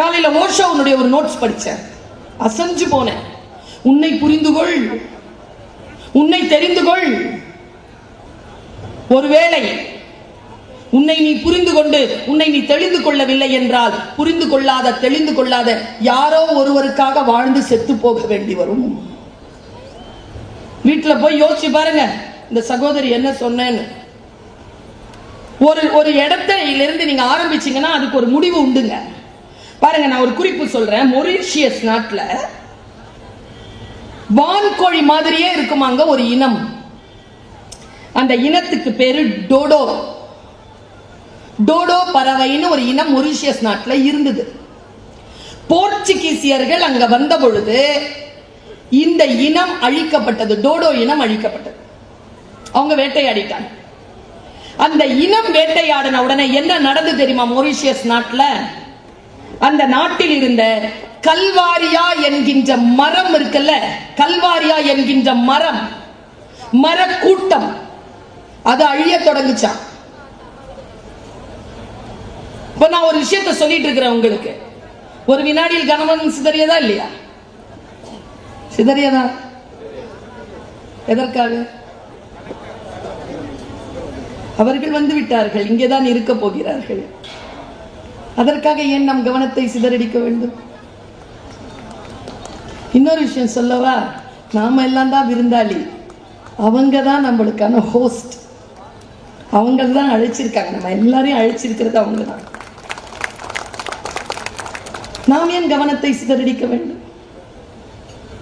காலையில உன்னுடைய ஒரு நோட்ஸ் படிச்சேன் அசஞ்சு போனேன். உன்னை புரிந்து கொள் உன்னை தெரிந்து கொள் ஒருவேளை உன்னை நீ புரிந்து கொண்டு உன்னை நீ தெளிந்து கொள்ளவில்லை என்றால் புரிந்து கொள்ளாத தெளிந்து கொள்ளாத யாரோ ஒருவருக்காக வாழ்ந்து செத்து போக வேண்டி வரும். வீட்டில் போய் யோசிச்சு பாருங்க. இந்த சகோதரி என்ன சொன்னேன்னு. ஒரு ஒரு இடத்துல இருந்து நீங்க ஆரம்பிச்சீங்கன்னா அதுக்கு ஒரு முடிவு உண்டுங்க. பாருங்க நான் ஒரு குறிப்பு சொல்றேன். மொரீஷியஸ் நாட்டில் வான்கோழி மாதிரியே இருக்குமாங்க ஒரு இனம். அந்த இனத்துக்கு பேரு டோடோ. டோடோ பறவைன்னு ஒரு இனம் மொரீஷியஸ் நாட்டில் இருந்தது. போர்ச்சுகீசியர்கள் அங்க வந்த பொழுது இந்த இனம் அழிக்கப்பட்டது டோடோ இனம் அழிக்கப்பட்டது. அவங்க வேட்டையாடிட்டாங்க. அந்த இனம் வேட்டையாடின உடனே என்ன நடந்து தெரியுமா மொரீஷியஸ் நாட்டில்? அந்த நாட்டில் இருந்த கல்வாரியா என்கின்ற மரம் இருக்குல்ல? கல்வாரியா என்கின்ற மரம். மரக்கூட்டம். கூட்டம் அது அழிய தொடங்குச்சான் இப்ப நான் ஒரு விஷயத்த சொல்லிட்டு இருக்கிறேன் உங்களுக்கு. ஒரு வினாடியில் கணவன் சிதறியதா இல்லையா? சிதறியதா? எதற்காக? அவர்கள் வந்து விட்டார்கள். இங்கேதான் இருக்க போகிறார்கள். அதற்காக ஏன் நம் கவனத்தை சிதறடிக்க வேண்டும்? இன்னொரு விஷயம் சொல்லவா? நாம எல்லாம் தான் விருந்தாளி. அவங்க தான் நம்மளுக்கான ஹோஸ்ட் அவங்க தான் அழைச்சிருக்காங்க. நம்ம எல்லாரையும் அழைச்சிருக்கிறது அவங்க தான் நாம் ஏன் கவனத்தை சிதறடிக்க வேண்டும்?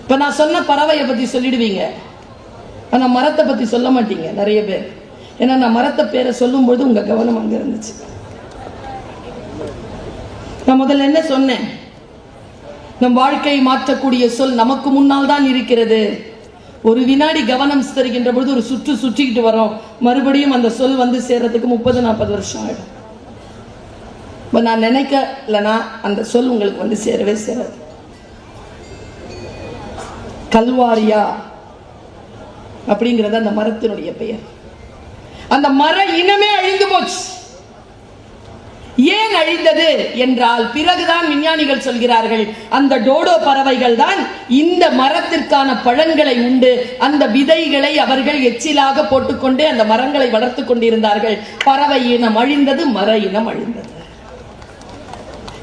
இப்ப நான் சொன்ன பறவையை பத்தி சொல்லிடுவீங்க. ஆனா மரத்தை பத்தி சொல்ல மாட்டீங்க நிறைய பேர். ஏன்னா நான் மரத்தை பேரை சொல்லும்போது உங்க கவனம் அங்க இருந்துச்சு. நான் முதல்ல என்ன சொன்னேன்? நம் வாழ்க்கையை மாற்றக்கூடிய சொல் நமக்கு முன்னால் தான் இருக்கிறது. ஒரு வினாடி கவனம் சிதறுகின்ற பொழுது ஒரு சுற்று சுற்றிக்கிட்டு வரோம் மறுபடியும் அந்த சொல் வந்து சேர்றதுக்கு முப்பது நாற்பது வருஷம் ஆயிடும். இப்போ நான் நினைக்கலனா அந்த சொல் உங்களுக்கு வந்து சேரவே சேராது. கல்வாரியா அப்படிங்கிறது அந்த மரத்தினுடைய பெயர். அந்த மர இனமே அழிந்து போச்சு. ஏன் அழிந்தது என்றால் பிறகுதான் விஞ்ஞானிகள் சொல்கிறார்கள் அந்த டோடோ பறவைகள் தான் இந்த மரத்திற்கான பழங்களை உண்டு அந்த விதைகளை அவர்கள் எச்சிலாக போட்டுக்கொண்டே அந்த மரங்களை வளர்த்து கொண்டிருந்தார்கள். பறவை இனம் அழிந்தது மர இனம் அழிந்தது.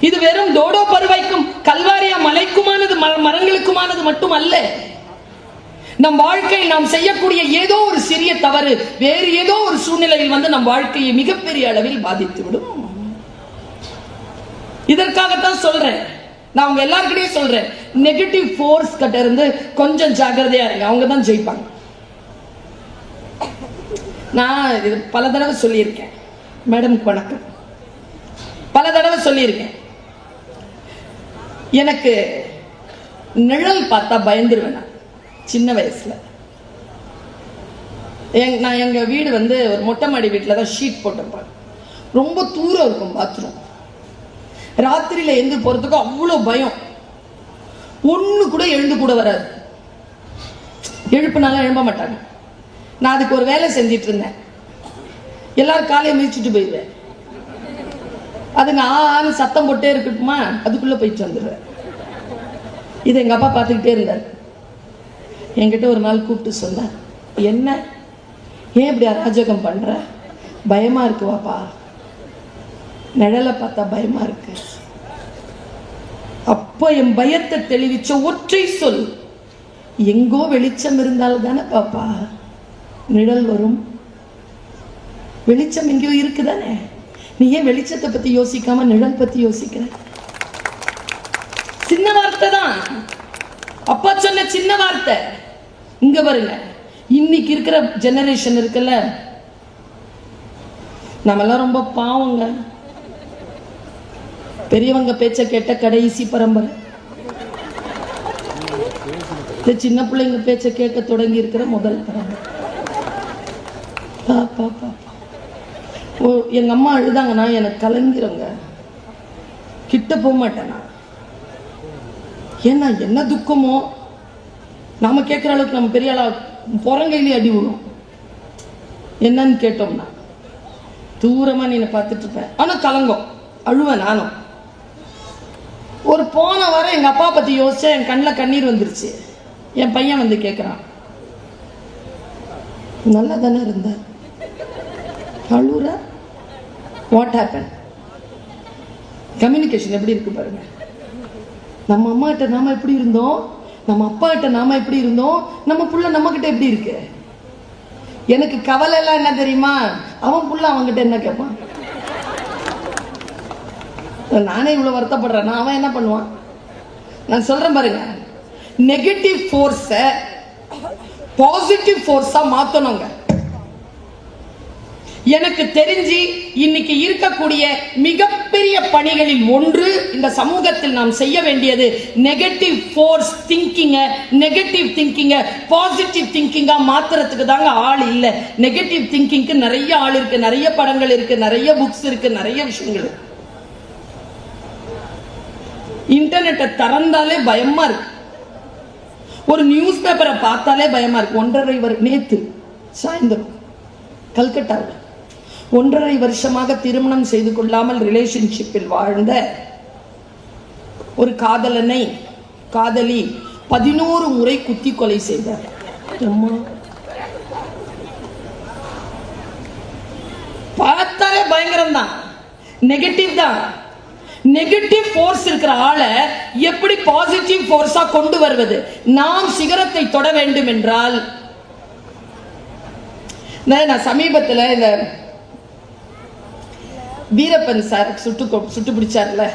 இது வெறும் டோடோ பறவைக்கும் கல்வாரியா மலைக்குமானது மரங்களுக்குமானது மட்டும் அல்ல நம் வாழ்க்கையில் நாம் செய்யக்கூடிய ஏதோ ஒரு சிறிய தவறு வேறு ஏதோ ஒரு சூழ்நிலையில் வந்து நம் வாழ்க்கையை மிகப்பெரிய அளவில் பாதித்து விடும் இதற்காகத்தான் சொல்றேன். நான் உங்க எல்லாருக்கிட்டையும் சொல்றேன். நெகட்டிவ் ஃபோர்ஸ் கிட்ட இருந்து கொஞ்சம் ஜாகிரதையா இருங்க. அவங்க தான் ஜெயிப்பாங்க. நான் இது பல தடவை சொல்லியிருக்கேன். மேடம் வணக்கம். பல தடவை சொல்லியிருக்கேன். எனக்கு நிழல் பார்த்தா பயந்துருவேன் நான். சின்ன வயசுல. எங் நான் எங்கள் வீடு வந்து ஒரு மொட்டை மாடி வீட்டில் தான் ஷீட் போட்டிருப்பாங்க. ரொம்ப தூரம் இருக்கும் பாத்ரூம் ராத்திரியில எழுந்து போறதுக்கு அவ்வளோ பயம். ஒன்று கூட எழுந்து கூட வராது. எழுப்புனாலும் எழும்ப மாட்டாங்க. நான் அதுக்கு ஒரு வேலை செஞ்சிட்டு இருந்தேன். எல்லாரும் காலையை மிதிச்சுட்டு போயிடுவேன் அதுங்க ஆன்னு சத்தம் போட்டே இருக்கட்டுமா? அதுக்குள்ள போயிட்டு வந்துடுவேன். இது எங்க அப்பா பார்த்துக்கிட்டே இருந்தார். என்கிட்ட ஒரு நாள் கூப்பிட்டு சொன்னார் என்ன? ஏன் இப்படி அராஜகம் பண்ற? பயமா இருக்கு வாப்பா நிழலை பார்த்தா பயமா இருக்கு. அப்போ என் பயத்தை தெளிவிச்ச ஒற்றை சொல் எங்கோ வெளிச்சம் இருந்தால் தானே பாப்பா. நிழல் வரும். வெளிச்சம் எங்கேயோ இருக்குதானே நீ ஏன் வெளிச்சத்தை பத்தி யோசிக்காம நிழல் பத்தி யோசிக்கிற? சின்ன வார்த்தை தான். அப்பா சொன்ன சின்ன வார்த்தை. இங்க பாருங்க. இன்னைக்கு இருக்கிற ஜெனரேஷன் இருக்குல்ல நம்மெல்லாம் ரொம்ப பாவங்க. பெரியவங்க பேச்ச கேட்ட கடைசி பரம்பரை. இந்த சின்ன பிள்ளைங்க பேச்ச கேட்க தொடங்கி இருக்கிற முதல் பரம்பரை. பா, பா, ஓ எங்க அம்மா அழுதாங்கன்னா எனக்கு கலங்கிறவங்க கிட்ட போக மாட்டேன் நான். ஏன்னா என்ன துக்கமோ நாம கேட்குற அளவுக்கு நம்ம பெரிய ஆளா புறங்கையிலே அடி விடும் என்னன்னு கேட்டோம்னா தூரமா நீ பார்த்துட்டு இருப்பேன் ஆனா கலங்கும். அழுவேன் நானும். ஒரு போன வாரம் எங்கள் அப்பா பற்றி யோசிச்சா என் கண்ணில் கண்ணீர் வந்துருச்சு. என் பையன் வந்து கேட்குறான் நல்லா தானே இருந்த? அழுற வாட் ஹேப்பன் கம்யூனிகேஷன் எப்படி இருக்கு பாருங்க. நம்ம அம்மா கிட்ட நாம எப்படி இருந்தோம்? நம்ம அப்பா கிட்ட நாம எப்படி இருந்தோம்? நம்ம புள்ள நம்ம கிட்ட எப்படி இருக்கு? எனக்கு கவலை எல்லாம் என்ன தெரியுமா? அவன் புள்ள அவன்கிட்ட என்ன கேட்பான் நானே இவ்வளோ வருத்தப்படுறேன். அவன் என்ன பண்ணுவான்? நான் சொல்றேன் பாருங்க. நெகட்டிவ் ஃபோர்ஸை பாசிட்டிவ் ஃபோர்ஸா மாத்தணுங்க. எனக்கு தெரிஞ்சு இன்னைக்கு இருக்கக்கூடிய மிகப்பெரிய பணிகளில் ஒன்று இந்த சமூகத்தில் நாம் செய்ய வேண்டியது நெகட்டிவ் ஃபோர்ஸ் திங்கிங்க நெகட்டிவ் திங்கிங்க பாசிட்டிவ் திங்கிங்கா மாத்துறதுக்கு தாங்க ஆள் இல்லை. நெகட்டிவ் திங்கிங்க்கு நிறைய ஆள் இருக்கு நிறைய படங்கள் இருக்கு நிறைய புக்ஸ் இருக்கு நிறைய விஷயங்கள் இருக்கு. இன்டர்நெட்டை திறந்தாலே பயமா இருக்கு. ஒரு நியூஸ் பேப்பரை பார்த்தாலே பயமா இருக்கு. ஒன்றரை வரை நேத்து சாயந்தரம் கல்கட்டாவில் ஒன்றரை வருஷமாக திருமணம் செய்து கொள்ளாமல் ரிலேஷன்ஷிப்பில் வாழ்ந்த ஒரு காதலனை காதலி பதினோரு முறை குத்தி கொலை செய்தார். பார்த்தாலே பயங்கரம் தான் நெகட்டிவ் தான். நெகட்டிவ் ஃபோர்ஸ் இருக்கிற ஆளை எப்படி பாசிட்டிவ் ஃபோர்ஸா கொண்டு வருவது? நாம் சிகரத்தை தொட வேண்டும் என்றால் நான் நான் சமீபத்தில் இந்த வீரப்பன் சார் சுட்டு சுட்டு பிடிச்சார்ல.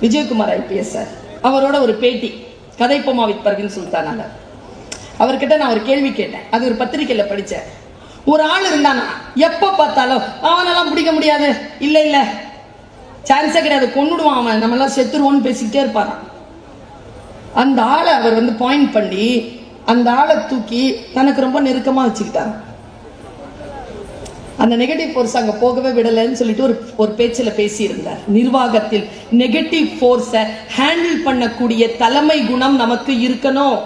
விஜயகுமார் ஐபிஎஸ் சார் அவரோட ஒரு பேட்டி கதைப்போமா வித்பர்கின்னு பர்வின் அவர்கிட்ட நான் ஒரு கேள்வி கேட்டேன். அது ஒரு பத்திரிக்கையில் படித்தேன் ஒரு ஆள் இருந்தானா? எப்போ பார்த்தாலும் அவனெல்லாம் பிடிக்க முடியாது. இல்லை இல்லை. சான்ஸே கிடையாது கொன்னுடுவான் அவன். நம்ம எல்லாம் செத்துருவோம்னு பேசிக்கிட்டே இருப்பாராம் அந்த ஆளை அவர் வந்து பாயிண்ட் பண்ணி அந்த ஆளை தூக்கி தனக்கு ரொம்ப நெருக்கமா வச்சுக்கிட்டார். அந்த நெகட்டிவ் ஃபோர்ஸ் அங்க போகவே விடலைன்னு சொல்லிட்டு ஒரு ஒரு பேச்சில் பேசியிருந்தார். நிர்வாகத்தில் நெகட்டிவ் ஃபோர்ஸை ஹேண்டில் பண்ணக்கூடிய தலைமை குணம் நமக்கு இருக்கணும்.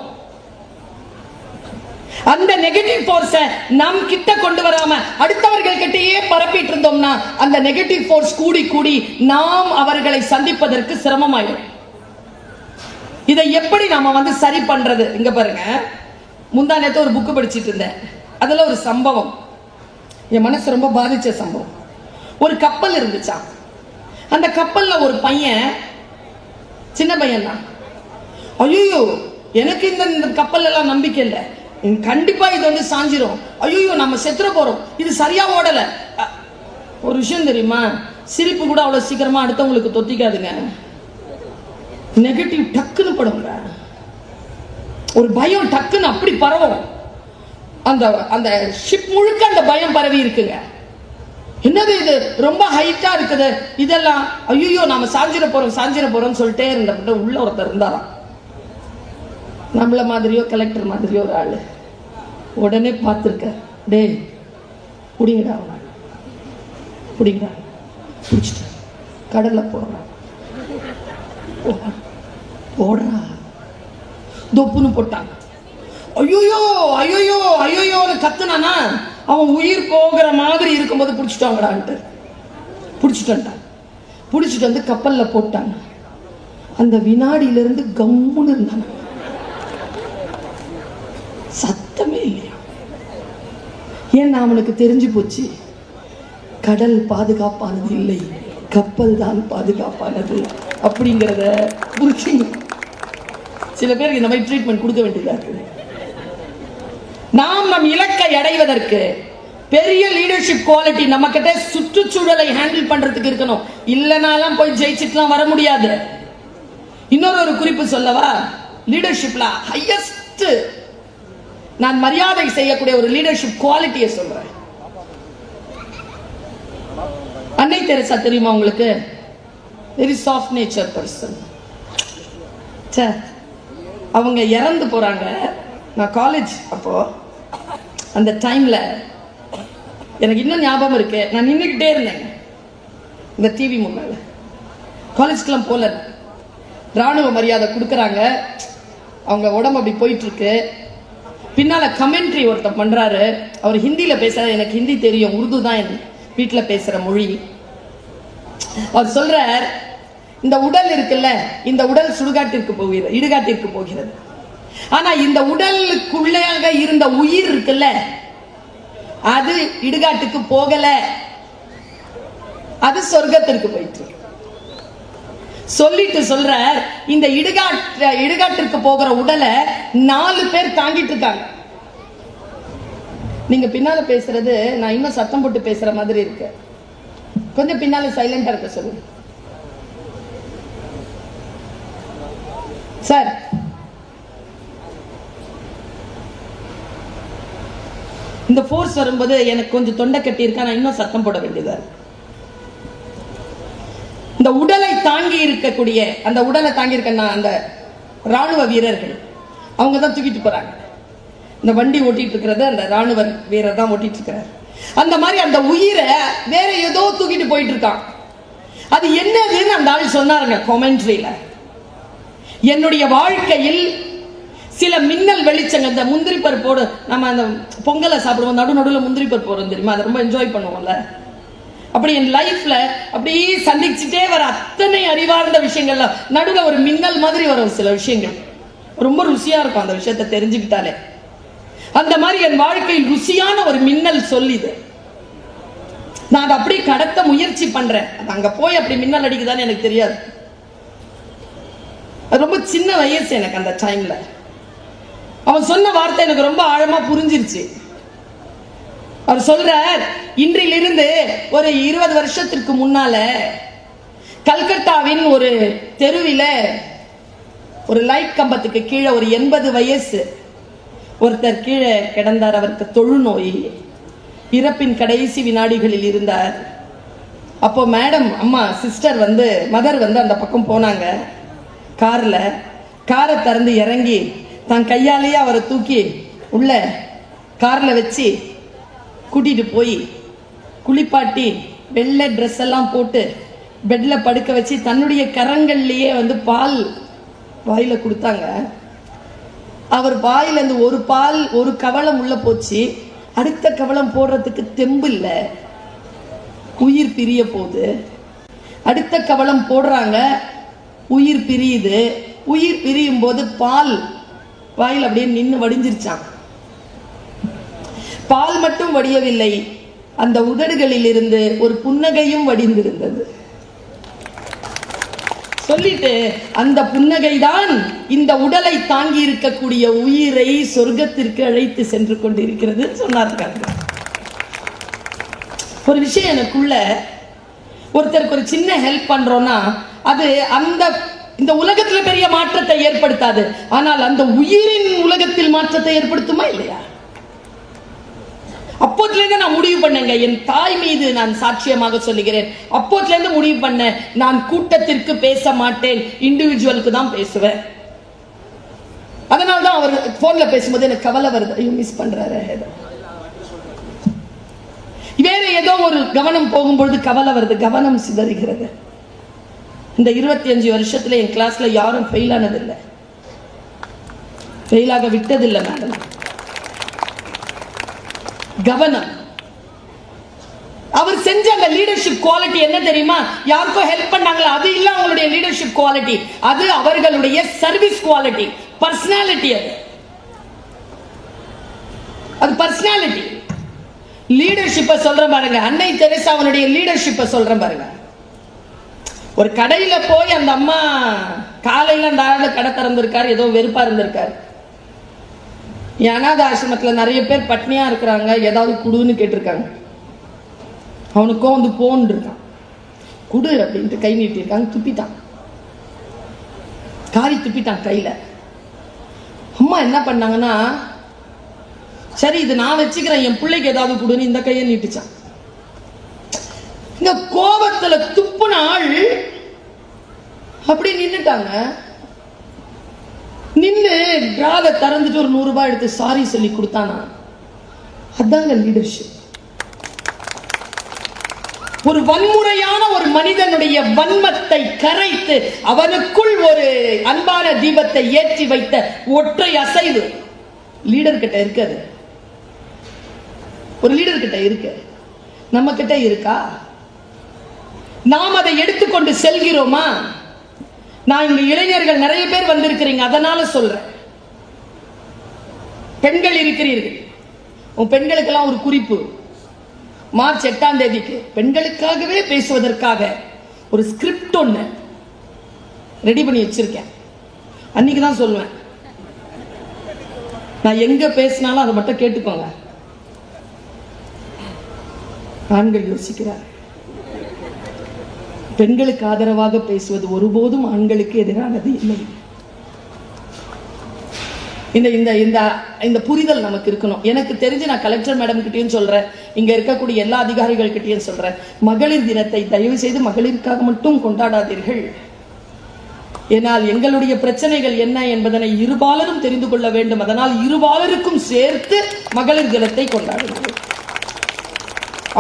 அந்த நெகட்டிவ் ஃபோர்ஸை நம் கிட்ட கொண்டு வராம அடுத்தவர்கள் கிட்டயே பரப்பிட்டு இருந்தோம்னா அந்த நெகட்டிவ் ஃபோர்ஸ் கூடி கூடி நாம் அவர்களை சந்திப்பதற்கு சிரமமாயிடும். இதை எப்படி நாம வந்து சரி பண்றது? இங்க பாருங்க. முந்தா நேரத்தை ஒரு புக்கு படிச்சிட்டு இருந்தேன். அதுல ஒரு சம்பவம். என் மனசு ரொம்ப பாதிச்ச சம்பவம். ஒரு கப்பல் இருந்துச்சா? அந்த கப்பல்ல ஒரு பையன் சின்ன பையன் தான் ஐயோ எனக்கு இந்த இந்த கப்பல் எல்லாம் நம்பிக்கை இல்லை. கண்டிப்பா இது வந்து சாஞ்சிரும். ஐயோ நம்ம செத்துற போறோம். இது சரியா ஓடல. ஒரு விஷயம் தெரியுமா? சிரிப்பு கூட அவ்வளவு சீக்கிரமா அடுத்தவங்களுக்கு தொத்திக்காதுங்க. நெகட்டிவ் டக்குன்னு படுங்க. ஒரு பயம் டக்குன்னு அப்படி பரவும். அந்த அந்த ஷிப் முழுக்க அந்த பயம் பரவி இருக்குங்க. என்னது இது? ரொம்ப ஹைட்டா இருக்குது. இதெல்லாம் ஐயோ நாம சாஞ்சிர போறோம் சாஞ்சிர போறோம்னு சொல்லிட்டே இருந்த உள்ள ஒருத்தர் இருந்தாராம். நம்மள மாதிரியோ கலெக்டர் மாதிரியோ ஒரு ஆளு. உடனே பார்த்துருக்க டேய் குடிங்கடா அவனை. குடிங்கடா. பிடிச்சிட்டு கடலில் போடுறான் போடுறா தொப்புன்னு போட்டாங்க ஐயோயோ ஐயோயோ ஐயோயோன்னு கத்துனானா? அவன் உயிர் போகிற மாதிரி இருக்கும்போது பிடிச்சிட்டாங்கடான்ட்டு. பிடிச்சிட்டு வந்துட்டான் பிடிச்சிட்டு வந்து கப்பலில் போட்டாங்க அந்த வினாடியிலிருந்து கம்முன்னு இருந்தாங்க சத்தமே இல்லையா? ஏன்னா அவனுக்கு தெரிஞ்சு போச்சு கடல் பாதுகாப்பானது இல்லை கப்பல் தான் பாதுகாப்பானது அப்படிங்கிறத புரிச்சுங்க சில பேருக்கு இந்த மாதிரி ட்ரீட்மெண்ட் கொடுக்க வேண்டியதா இருக்குது நாம் நம் இலக்கை அடைவதற்கு பெரிய லீடர்ஷிப் குவாலிட்டி நம்ம கிட்ட சுற்றுச்சூழலை ஹேண்டில் பண்றதுக்கு இருக்கணும். இல்லைனாலாம் போய் ஜெயிச்சுட்டுலாம் வர முடியாது. இன்னொரு ஒரு குறிப்பு சொல்லவா? லீடர்ஷிப்ல ஹையஸ்ட் நான் மரியாதை செய்யக்கூடிய ஒரு லீடர்ஷிப் குவாலிட்டியை சொல்றேன். அன்னை தெரசா தெரியுமா உங்களுக்கு? வெரி சாஃப்ட் நேச்சர் பர்சன் அவங்க இறந்து போறாங்க. நான் காலேஜ் அப்போ அந்த டைம்ல எனக்கு இன்னும் ஞாபகம் இருக்கு. நான் நின்றுக்கிட்டே இருந்தேன். இந்த டிவி முன்னால. காலேஜ்க்கெல்லாம் போல ராணுவ மரியாதை கொடுக்குறாங்க. அவங்க உடம்பு அப்படி போயிட்டு இருக்கு. பின்னால கமெண்ட்ரி ஒருத்தர் பண்றாரு. அவர் ஹிந்தியில பேசுறாரு. எனக்கு ஹிந்தி தெரியும். உருது தான் என் வீட்டில் பேசுற மொழி. அவர் சொல்றார் இந்த உடல் இருக்குல்ல இந்த உடல் சுடுகாட்டிற்கு போகிறது இடுகாட்டிற்கு போகிறது. ஆனா இந்த உடலுக்குள்ளாக இருந்த உயிர் இருக்குல்ல அது இடுகாட்டுக்கு போகல. அது சொர்க்கத்திற்கு போயிட்டு சொல்லிட்டு சொல்ற இந்த இடுகாட்டு இடுகாட்டிற்கு போகிற உடலை நாலு பேர் தாங்கிட்டு இருக்காங்க. நீங்க பின்னால பேசுறது நான் இன்னும் சத்தம் போட்டு பேசுற மாதிரி இருக்கு. கொஞ்சம் பின்னால சைலண்டா இருக்க சொல்லுங்க. சார். இந்த ஃபோர்ஸ் வரும்போது எனக்கு கொஞ்சம் தொண்டை கட்டி இருக்கா நான் இன்னும் சத்தம் போட வேண்டியதா இந்த உடல் தாங்கி இருக்கக்கூடிய அந்த உடலை தாங்கி இருக்க நான் அந்த ராணுவ வீரர்கள் அவங்க தான் தூக்கிட்டு போறாங்க. இந்த வண்டி ஓட்டிட்டு இருக்கிறது அந்த ராணுவ வீரர் தான் ஓட்டிட்டு இருக்கிறார். அந்த மாதிரி அந்த உயிரை வேற ஏதோ தூக்கிட்டு போயிட்டு இருக்கான். அது என்னதுன்னு அந்த ஆள் சொன்னாருங்க கொமெண்ட்ரியில என்னுடைய வாழ்க்கையில் சில மின்னல் வெளிச்சங்கள் இந்த முந்திரி பருப்போடு நம்ம அந்த பொங்கலை சாப்பிடுவோம் நடு நடுவில் முந்திரி பருப்பு வரும் தெரியுமா? அதை ரொம்ப என்ஜாய் பண்ணுவோம்ல. அப்படி என் லைஃப்ல அப்படியே சந்திச்சுட்டே வர அத்தனை அறிவார்ந்த விஷயங்கள்ல நடுவில் ஒரு மின்னல் மாதிரி வரும் சில விஷயங்கள். ரொம்ப ருசியா இருக்கும் அந்த விஷயத்த தெரிஞ்சுக்கிட்டாலே. அந்த மாதிரி என் வாழ்க்கையில் ருசியான ஒரு மின்னல் சொல்லிது நான் அதை அப்படியே கடத்த முயற்சி பண்றேன். அது அங்க போய் அப்படி மின்னல் அடிக்குதான்னு எனக்கு தெரியாது. அது ரொம்ப சின்ன வயசு எனக்கு அந்த டைம்ல அவன் சொன்ன வார்த்தை எனக்கு ரொம்ப ஆழமா புரிஞ்சிருச்சு. அவர் சொல்றார் இன்றிலிருந்து ஒரு இருபது வருஷத்திற்கு முன்னால கல்கத்தாவின் ஒரு தெருவில ஒரு லைட் கம்பத்துக்கு கீழே ஒரு எண்பது வயசு ஒருத்தர் கீழே கிடந்தார் அவருக்கு தொழுநோய். இறப்பின் கடைசி வினாடிகளில் இருந்தார். அப்போ மேடம் அம்மா சிஸ்டர் வந்து மதர் வந்து அந்த பக்கம் போனாங்க. கார்ல காரை திறந்து இறங்கி தன் கையாலேயே அவரை தூக்கி உள்ள கார்ல வச்சு கூட்டிகிட்டு போய் குளிப்பாட்டி வெள்ளை ட்ரெஸ் எல்லாம் போட்டு பெட்டில் படுக்க வச்சு தன்னுடைய கரங்கள்லேயே வந்து பால் வாயில் கொடுத்தாங்க. அவர் வாயில் அந்த ஒரு பால் ஒரு கவளம் உள்ளே போச்சு. அடுத்த கவளம் போடுறதுக்கு தெம்பு இல்லை. உயிர் பிரிய போகுது. அடுத்த கவளம் போடுறாங்க. உயிர் பிரியுது. உயிர் பிரியும் போது பால் வாயில் அப்படியே நின்று வடிஞ்சிருச்சான் பால் மட்டும் வடியவில்லை. அந்த உதடுகளில் இருந்து ஒரு புன்னகையும் வடிந்திருந்தது. சொல்லிட்டு அந்த புன்னகை தான் இந்த உடலை தாங்கி இருக்கக்கூடிய உயிரை சொர்க்கத்திற்கு அழைத்து சென்று கொண்டிருக்கிறது சொன்னார்கள் ஒரு விஷயம் எனக்குள்ள ஒருத்தருக்கு ஒரு சின்ன ஹெல்ப் பண்றோம்னா அது அந்த இந்த உலகத்தில் பெரிய மாற்றத்தை ஏற்படுத்தாது. ஆனால் அந்த உயிரின் உலகத்தில் மாற்றத்தை ஏற்படுத்துமா இல்லையா? அப்போத்திலேருந்து நான் முடிவு பண்ணேங்க. என் தாய் மீது நான் சாட்சியமாக சொல்லுகிறேன். அப்போதுலேருந்து முடிவு பண்ணேன் நான் கூட்டத்திற்கு பேச மாட்டேன். இண்டிவிஜுவலுக்கு தான் பேசுவேன். அதனால தான் அவர் போன்ல பேசும்போது எனக்கு கவலை வருது. ஐயோ மிஸ் பண்றாரு. ஏதோ. வேற ஏதோ ஒரு கவனம் போகும்பொழுது கவலை வருது. கவனம் சிதறுகிறது. இந்த இருபத்தி அஞ்சு வருஷத்துல என் கிளாஸ்ல யாரும் ஃபெயில் ஆனதில்லை. ஃபெயிலாக விட்டதில்லை மேடம் கவனம் அவர் செஞ்ச அந்த லீடர்ஷிப் குவாலிட்டி என்ன தெரியுமா? யாருக்கோ ஹெல்ப் பண்ணாங்களா? அது இல்ல அவங்களுடைய லீடர்ஷிப் குவாலிட்டி அது அவர்களுடைய சர்வீஸ் குவாலிட்டி பர்சனாலிட்டி அது. அது பர்சனாலிட்டி லீடர்ஷிப்பை சொல்றேன் பாருங்க. அன்னை தெரசா அவனுடைய லீடர்ஷிப்பை சொல்றேன் பாருங்க. ஒரு கடையில போய் அந்த அம்மா காலையில அந்த ஆள் கடை திறந்திருக்காரு ஏதோ வெறுப்பா இருந்திருக்காரு. என் அனாத நிறைய பேர் பட்னியாக இருக்கிறாங்க. ஏதாவது குடுன்னு கேட்டிருக்காங்க. அவனுக்கும் வந்து போன் இருக்கான். குடு அப்படின்ட்டு கை நீட்டிருக்காங்க துப்பிட்டான். காரி துப்பிட்டான் கையில். அம்மா என்ன பண்ணாங்கன்னா சரி இது நான் வச்சுக்கிறேன். என் பிள்ளைக்கு ஏதாவது கொடுன்னு இந்த கையை நீட்டிச்சான். இந்த கோபத்தில் துப்புன ஆள் அப்படி நின்றுட்டாங்க நின்று டிராவை திறந்துட்டு ஒரு நூறு ரூபாய் எடுத்து சாரி சொல்லி கொடுத்தானா? அதாங்க லீடர்ஷிப் ஒரு வன்முறையான ஒரு மனிதனுடைய வன்மத்தை கரைத்து அவனுக்குள் ஒரு அன்பான தீபத்தை ஏற்றி வைத்த ஒற்றை அசைவு. லீடர் கிட்ட இருக்காது. ஒரு லீடர் கிட்ட இருக்கு. நம்ம கிட்ட இருக்கா? நாம் அதை எடுத்துக்கொண்டு செல்கிறோமா? நான் இங்க இளைஞர்கள் நிறைய பேர் வந்திருக்கிறீங்க அதனால சொல்றேன். பெண்கள் இருக்கிறீர்கள். உன் பெண்களுக்கெல்லாம் ஒரு குறிப்பு. மார்ச் எட்டாம் தேதிக்கு பெண்களுக்காகவே பேசுவதற்காக ஒரு ஸ்கிரிப்ட் ஒன்று ரெடி பண்ணி வச்சிருக்கேன். அன்னைக்கு தான் சொல்லுவேன். நான் எங்க பேசினாலும் அதை மட்டும் கேட்டுக்கோங்க. ஆண்கள் யோசிக்கிறார் பெண்களுக்கு ஆதரவாக பேசுவது ஒருபோதும் ஆண்களுக்கு எதிரானது இல்லை. இந்த இந்த இந்த இந்த புரிதல் நமக்கு இருக்கணும். எனக்கு தெரிஞ்சு நான் கலெக்டர் மேடம் கிட்டேயும் சொல்றேன். இங்க இருக்கக்கூடிய எல்லா அதிகாரிகள் கிட்டேயும் சொல்றேன். மகளிர் தினத்தை தயவு செய்து மகளிருக்காக மட்டும் கொண்டாடாதீர்கள். ஏனால் எங்களுடைய பிரச்சனைகள் என்ன என்பதனை இருபாலரும் தெரிந்து கொள்ள வேண்டும். அதனால் இருபாலருக்கும் சேர்த்து மகளிர் தினத்தை கொண்டாடுங்கள்.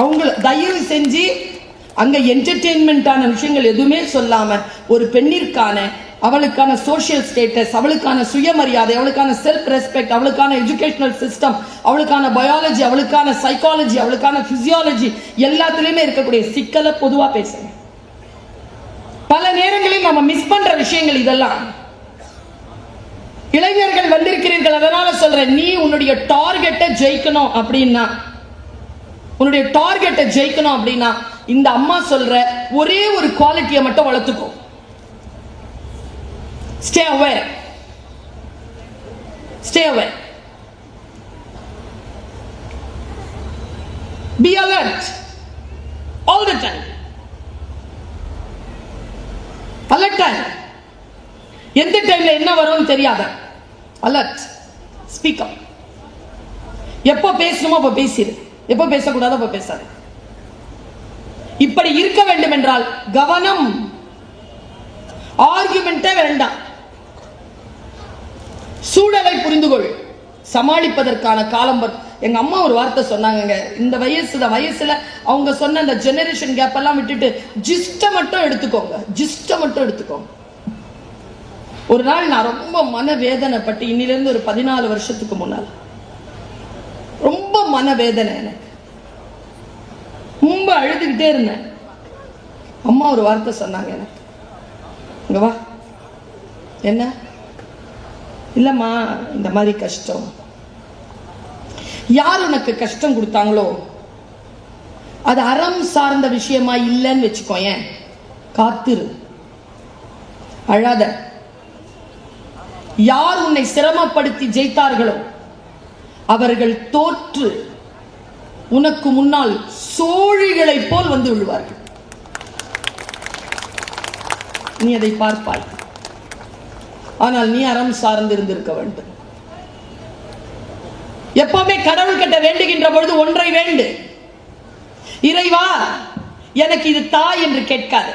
அவங்க தயவு செஞ்சு அங்கே என்டர்டெயின்மெண்ட்டான விஷயங்கள் எதுவுமே சொல்லாமல் ஒரு பெண்ணிற்கான அவளுக்கான சோஷியல் ஸ்டேட்டஸ் அவளுக்கான சுயமரியாதை அவளுக்கான செல்ஃப் ரெஸ்பெக்ட் அவளுக்கான எஜுகேஷனல் சிஸ்டம் அவளுக்கான பயாலஜி அவளுக்கான சைக்காலஜி அவளுக்கான ஃபிசியாலஜி எல்லாத்துலேயுமே இருக்கக்கூடிய சிக்கலை பொதுவாக பேசுங்க பல நேரங்களில் நம்ம மிஸ் பண்ற விஷயங்கள் இதெல்லாம். இளைஞர்கள் வந்திருக்கிறீர்கள் அதனால சொல்றேன் நீ உன்னுடைய டார்கெட்டை ஜெயிக்கணும் அப்படின்னா உன்னுடைய டார்கெட்டை ஜெயிக்கணும் அப்படின்னா இந்த அம்மா சொல்ற ஒரே ஒரு குவாலிட்டியை மட்டும் வளர்த்துக்கோ. Stay away stay aware. Be all the time alert alert எந்த டைம்ல என்ன வரும்னு தெரியாத. அலர்ட் ஸ்பீக்கர் எப்போ பேசணுமோ அப்போ பேசிடு எப்போ பேசக்கூடாதோ அப்போ பேசாது. இப்படி இருக்க வேண்டும் என்றால் கவனம் ஆர்குமெண்டே வேண்டாம். சூழலை புரிந்து கொள் சமாளிப்பதற்கான காலம் எங்க அம்மா ஒரு வார்த்தை சொன்னாங்கங்க. இந்த வயசு வயசுல அவங்க சொன்ன அந்த ஜெனரேஷன் கேப் எல்லாம் விட்டுட்டு ஜிஸ்ட மட்டும் எடுத்துக்கோங்க. ஜிஸ்ட மட்டும் எடுத்துக்கோங்க. ஒரு நாள் நான் ரொம்ப மனவேதனைப்பட்டு இன்னிலிருந்து ஒரு பதினாலு வருஷத்துக்கு முன்னால் ரொம்ப மனவேதனை எனக்கு. ரொம்ப அழுதுகிட்டே இருந்தேன். அம்மா ஒரு வார்த்தை சொன்னாங்க எனக்கு. இங்க வா. என்ன? இல்லம்மா இந்த மாதிரி கஷ்டம். யார் உனக்கு கஷ்டம் கொடுத்தாங்களோ? அது அறம் சார்ந்த விஷயமா இல்லைன்னு வச்சுக்கோ ஏன்? காத்திரு. அழாத. யார் உன்னை சிரமப்படுத்தி ஜெயித்தார்களோ அவர்கள் தோற்று. உனக்கு முன்னால் சோழிகளைப் போல் வந்து விழுவார்கள். நீ அதை பார்ப்பாய். ஆனால் நீ அறம் சார்ந்து இருந்திருக்க வேண்டும். எப்பவுமே கடவுள் கிட்ட வேண்டுகின்ற பொழுது ஒன்றை வேண்டு. இறைவா எனக்கு இது தா என்று கேட்காத.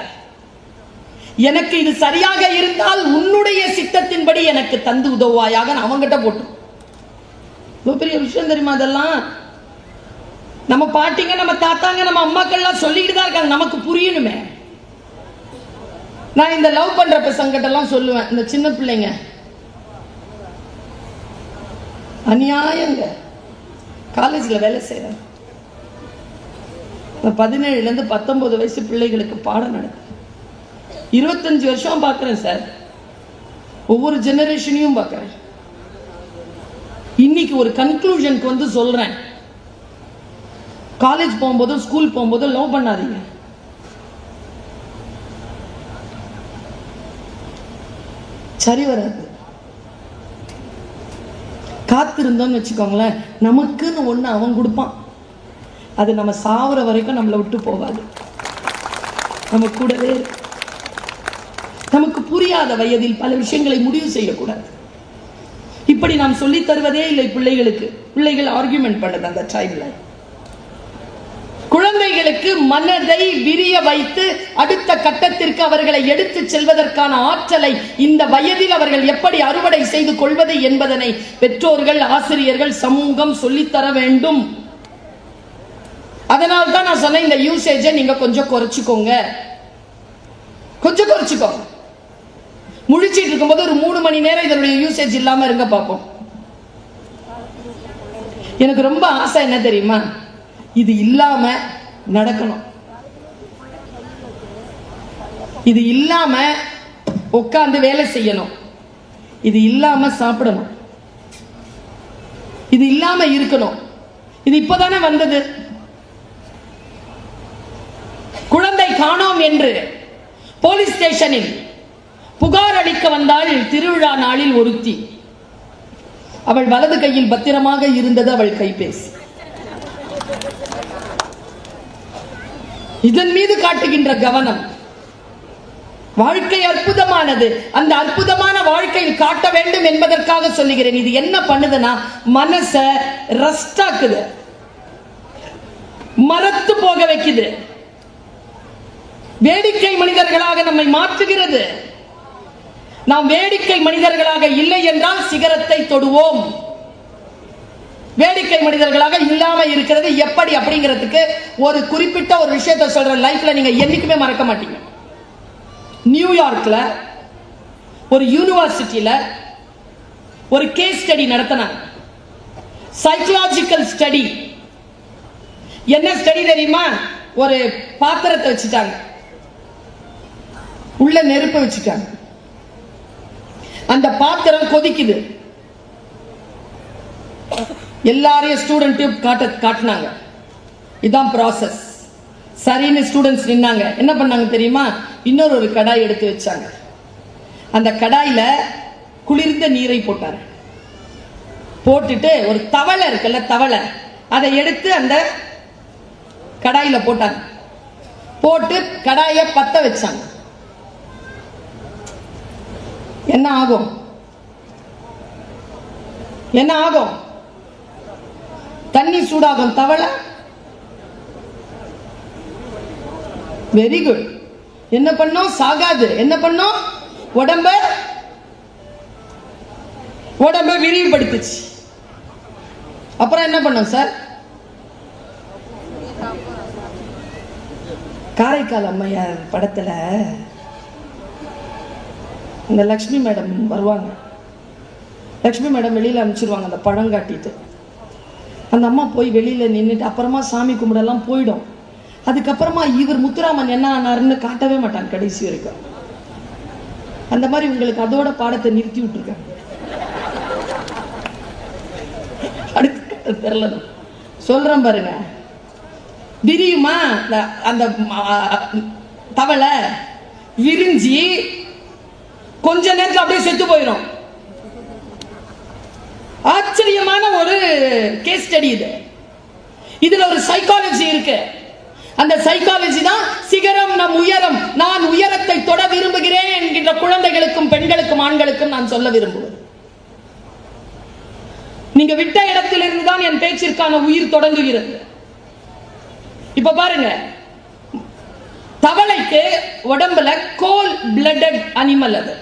எனக்கு இது சரியாக இருந்தால் உன்னுடைய சித்தத்தின்படி எனக்கு தந்து உதவுவாயாக நான் அவங்கிட்ட போட்டு. பெரிய விஷயம் தெரியுமா அதெல்லாம்? நம்ம பாட்டிங்க நம்ம தாத்தாங்க நம்ம அம்மாக்கள்லாம் சொல்லிக்கிட்டு தான் இருக்காங்க. நமக்கு புரியணுமே. நான் இந்த லவ் பண்ற பசங்கிட்ட எல்லாம் சொல்லுவேன். இந்த சின்ன பிள்ளைங்க. அநியாயங்க. காலேஜ்ல வேலை செய்யறேன் பதினேழுல இருந்து பத்தொன்பது வயசு பிள்ளைகளுக்கு பாடம் நடக்கும் இருபத்தஞ்சு வருஷம் பார்க்குறேன் சார். ஒவ்வொரு ஜெனரேஷனையும் பார்க்குறேன். இன்னைக்கு ஒரு கன்க்ளூஷனுக்கு வந்து சொல்றேன். காலேஜ் போகும்போதும் ஸ்கூல் போகும்போதும் லவ் பண்ணாதீங்க. சரி வராது. காத்திருந்தோம்னு வச்சுக்கோங்களேன் நமக்குன்னு ஒன்று அவன் கொடுப்பான். அது நம்ம சாவுற வரைக்கும் நம்மளை விட்டு போகாது. நம்ம கூடவே நமக்கு புரியாத வயதில் பல விஷயங்களை முடிவு செய்யக்கூடாது. இப்படி நாம் சொல்லித் தருவதே இல்லை பிள்ளைகளுக்கு. பிள்ளைகள் ஆர்கியூமெண்ட் பண்ணுது அந்த டைம்ல குழந்தைகளுக்கு மனதை விரிய வைத்து அடுத்த கட்டத்திற்கு அவர்களை எடுத்துச் செல்வதற்கான ஆற்றலை இந்த வயதில் அவர்கள் எப்படி அறுவடை செய்து கொள்வது என்பதனை பெற்றோர்கள் ஆசிரியர்கள் சமூகம் சொல்லித்தர வேண்டும். அதனால் தான் நான் சொன்னேன் இந்த யூசேஜை நீங்க கொஞ்சம் குறைச்சிக்கோங்க. கொஞ்சம் குறைச்சிக்கோங்க. முழிச்சிட்டு இருக்கும்போது ஒரு மூணு மணி நேரம் இதனுடைய யூசேஜ் இல்லாம இருங்க பார்ப்போம். எனக்கு ரொம்ப ஆசை என்ன தெரியுமா? இது இல்லாம நடக்கணும். இது இல்லாம உட்காந்து வேலை செய்யணும். இது இல்லாம சாப்பிடணும். இது இல்லாம இருக்கணும். இது இப்பதானே வந்தது. குழந்தை காணோம் என்று போலீஸ் ஸ்டேஷனில் புகார் அளிக்க வந்தாள் திருவிழா நாளில் ஒருத்தி. அவள் வலது கையில் பத்திரமாக இருந்தது அவள் கைபேசி. இதன் மீது காட்டுகின்ற கவனம். வாழ்க்கை அற்புதமானது. அந்த அற்புதமான வாழ்க்கையில் காட்ட வேண்டும் என்பதற்காக சொல்லுகிறேன். இது என்ன பண்ணுதுன்னா மனச ரஸ்டாக்குது மரத்து போக வைக்குது. வேடிக்கை மனிதர்களாக நம்மை மாற்றுகிறது. நாம் வேடிக்கை மனிதர்களாக இல்லை என்றால் சிகரத்தை தொடுவோம். வேடிக்கை மனிதர்களாக இல்லாம இருக்கிறது. எப்படி அப்படிங்கிறதுக்கு ஒரு குறிப்பிட்ட ஒரு விஷயத்தை சொல்ற லைஃப்ல நீங்க என்னைக்குமே மறக்க மாட்டீங்க. நியூயார்க்ல ஒரு யூனிவர்சிட்டியில ஒரு கேஸ் ஸ்டடி நடத்தினாங்க சைக்கலாஜிக்கல் ஸ்டடி என்ன ஸ்டடி தெரியுமா? ஒரு பாத்திரத்தை வச்சுட்டாங்க. உள்ள நெருப்பு வச்சுட்டாங்க. அந்த பாத்திரம் கொதிக்குது. எல்லாரையும் ஸ்டூடெண்ட்டையும் காட்ட காட்டினாங்க. இதுதான் ப்ராசஸ் சரின்னு ஸ்டூடெண்ட்ஸ் நின்னாங்க. என்ன பண்ணாங்க தெரியுமா? இன்னொரு ஒரு கடாய் எடுத்து வச்சாங்க. அந்த கடாயில் குளிர்ந்த நீரை போட்டார் போட்டுட்டு ஒரு தவளை இருக்குல்ல தவளை. அதை எடுத்து அந்த கடாயில் போட்டாங்க. போட்டு கடாயை பத்த வச்சாங்க. என்ன ஆகும்? என்ன ஆகும்? தண்ணி சூடாகும் தவளை? வெரி குட் என்ன பண்ணோம்? சாகாது. என்ன பண்ணோம்? உடம்ப உடம்ப விரிவுபடுத்துச்சு. அப்புறம் என்ன பண்ணோம் சார் காரைக்கால் அம்மையார் படத்துல இந்த லக்ஷ்மி மேடம் வருவாங்க. லக்ஷ்மி மேடம் வெளியில அனுப்பிச்சிருவாங்க அந்த பழம் காட்டிட்டு. அந்த அம்மா போய் வெளியில் நின்றுட்டு அப்புறமா சாமி கும்பிடலாம் போயிடும். அதுக்கப்புறமா இவர் முத்துராமன் என்ன ஆனாருன்னு காட்டவே மாட்டான் கடைசி வரைக்கும். அந்த மாதிரி உங்களுக்கு அதோட பாடத்தை நிறுத்தி விட்டுருக்காங்க அடுத்து தெரியல சொல்றேன் பாருங்க. விரியுமா அந்த- அந்த தவளை விரிஞ்சி கொஞ்ச நேரத்தில் அப்படியே செத்து போயிடும் ஆச்சரியமான ஒரு கேஸ் ஸ்டடி இது. இதுல ஒரு சைக்காலஜி இருக்கு. அந்த சைக்காலஜி தான் சிகரம் நம் உயரம் நான் உயரத்தை தொட விரும்புகிறேன் என்கின்ற குழந்தைகளுக்கும் பெண்களுக்கும் ஆண்களுக்கும் நான் சொல்ல விரும்புவது. நீங்க விட்ட இடத்திலிருந்து தான் என் பேச்சிற்கான உயிர் தொடங்குகிறது. இப்ப பாருங்க. தவளைக்கு உடம்புல கோல் பிளட்டட் அனிமல் அது.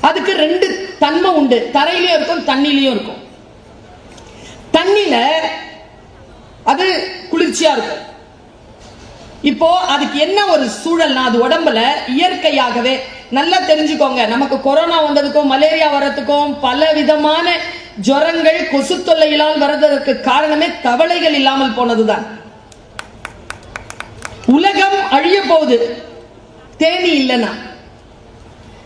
அதுக்கு ரெண்டு தன்மை உண்டு. தரையிலயும் இருக்கும் தண்ணிலையும் இருக்கும். தண்ணில அது குளிர்ச்சியா இருக்கும். இப்போ அதுக்கு என்ன ஒரு சூழல்னா அது உடம்புல இயற்கையாகவே நல்லா தெரிஞ்சுக்கோங்க. நமக்கு கொரோனா வந்ததுக்கும் மலேரியா வர்றதுக்கும் பல விதமான ஜுரங்கள் கொசு தொல்லையிலால் வர்றதற்கு காரணமே தவளைகள் இல்லாமல் போனதுதான். உலகம் அழிய போகுது. தேனி இல்லைன்னா.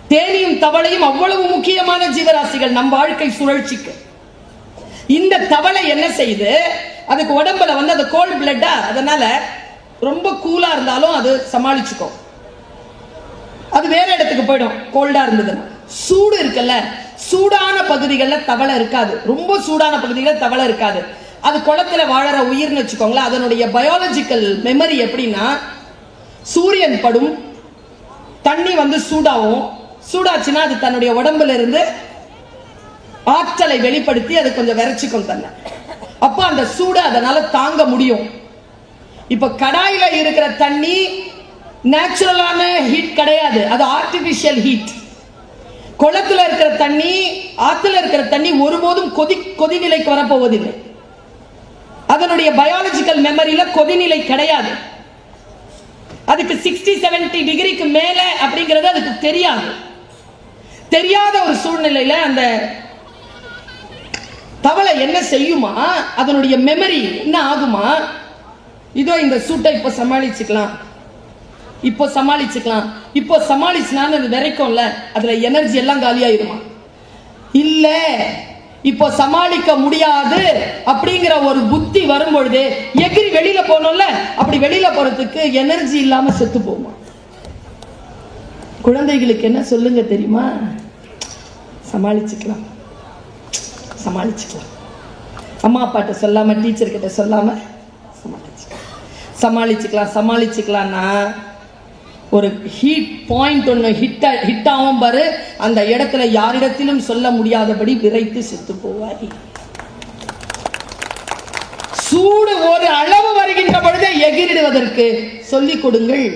தேனியும் தவளையும் அவ்வளவு முக்கியமான ஜீவராசிகள் நம் வாழ்க்கை சுழற்சிக்கு. இந்த தவளை என்ன செய்யுது அதுக்கு உடம்புல வந்து அது கோல்ட் பிளட்டா அதனால ரொம்ப கூலா இருந்தாலும் அது சமாளிச்சுக்கும். அது வேற இடத்துக்கு போயிடும் கோல்டா இருந்ததுன்னா. சூடு இருக்குல்ல சூடான பகுதிகளில் தவளை இருக்காது. ரொம்ப சூடான பகுதிகளில் தவளை இருக்காது. அது குளத்துல வாழற உயிர்னு வச்சுக்கோங்களேன் அதனுடைய பயாலஜிக்கல் மெமரி எப்படின்னா சூரியன் படும் தண்ணி வந்து சூடாகும் சூடாச்சுன்னா அது தன்னுடைய உடம்புல இருந்து ஆற்றலை வெளிப்படுத்தி அது கொஞ்சம் விரைச்சிக்கும் தன்னை. அப்போ அந்த சூடு அதனால தாங்க முடியும். இப்ப கடாயில இருக்கிற தண்ணி நேச்சுரலான ஹீட் கிடையாது. அது ஆர்டிபிஷியல் ஹீட் குளத்துல இருக்கிற தண்ணி ஆத்துல இருக்கிற தண்ணி ஒருபோதும் கொதி கொதிநிலைக்கு வரப்போவதில்லை. அதனுடைய பயாலஜிக்கல் மெமரியில கொதிநிலை கிடையாது. அதுக்கு சிக்ஸ்டி 70 டிகிரிக்கு மேல அப்படிங்கிறது அதுக்கு தெரியாது. தெரியாத ஒரு சூழ்நிலையில அந்த தவளை என்ன செய்யுமா? அதனுடைய மெமரி என்ன ஆகுமா? இதோ இந்த சூட்டை இப்போ சமாளிச்சுக்கலாம். இப்போ சமாளிச்சுக்கலாம். இப்போ சமாளிச்சுனான்னு அது விரைக்கும்ல அதுல எனர்ஜி எல்லாம் காலியாயிருமா? இல்ல இப்போ சமாளிக்க முடியாது அப்படிங்கிற ஒரு புத்தி வரும் பொழுது எகிரி வெளியில போனோம்ல அப்படி வெளியில போறதுக்கு எனர்ஜி இல்லாம செத்து போமா குழந்தைகளுக்கு என்ன சொல்லுங்க தெரியுமா? சமாளிச்சுக்கலாம். சமாளிச்சுக்கலாம். அம்மா அப்பாட்ட சொல்லாம டீச்சர் கிட்ட சொல்லாம சமாளிச்சுக்கலாம். சமாளிச்சுக்கலாம் சமாளிச்சுக்கலாம்னா ஒரு ஹீட் பாயிண்ட் ஒன்று ஹிட் ஹிட் ஆகும் பாரு. அந்த இடத்துல யாரிடத்திலும் சொல்ல முடியாதபடி விரைத்து செத்து போவார் சூடு ஒரு அளவு வருகின்ற பொழுதே எகிரிடுவதற்கு சொல்லிக் கொடுங்கள்.